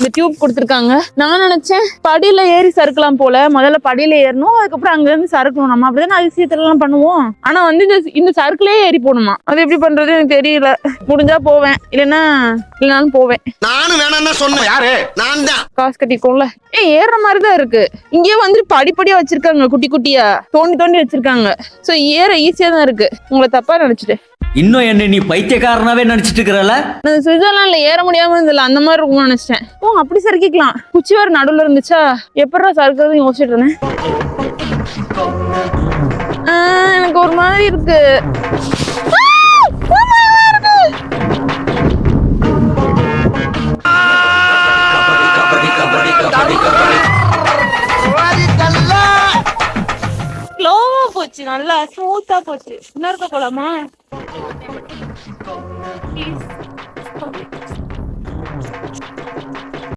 இந்த டியூப் கொடுத்துருக்காங்க. நான் நினைச்சேன் படியில ஏறி சறுக்கலாம் போல. முதல்ல படியில ஏறணும் அதுக்கப்புறம் அங்க இருந்து சறுக்கணும். நம்ம அப்படிதான் அதிசயத்துல எல்லாம் பண்ணுவோம். ஆனா வந்து இந்த இந்த சறுக்குலயே ஏறி போகணுமா? அது எப்படி பண்றது எனக்கு தெரியல. முடிஞ்சா போவேன். இல்லைன்னா இல்லைனாலும் போவேன். நானும் வேணாம் தான் சொன்னேன். யாரு? நான் தான். காசு கட்டிக்கோம்ல ஏ ஏறுற மாதிரி தான் இருக்கு. இங்கேயே வந்துட்டு படிப்படியா வச்சிருக்காங்க குட்டி குட்டியா. தோண்டி தோண்டி வச்சிருக்காங்க. சோ ஏற ஈஸியா தான் இருக்கு. உங்களை தப்பா நினைச்சிட்டு இன்னும் என்ன நீ பைத்தியக்காரனாவே நினைச்சிட்டு இருக்கிறல? நான் சுவிட்சர்லாண்ட்ல ஏற முடியாம இருந்ததுல அந்த மாதிரி இருக்கும்னு நினைச்சிட்டேன். ஓ அப்படி சறுக்கிக்கலாம். குச்சி வேற நடுவுல இருந்துச்சா? எப்படா சறுக்கிறது யோசிச்சுட்டு இருந்தேன். ஆ, எனக்கு ஒரு மாதிரி இருக்கு. ஸ்லோவா போச்சு நல்லா ஸ்மூத்தா போச்சு இன்னொருக்க போலாமா Thank you.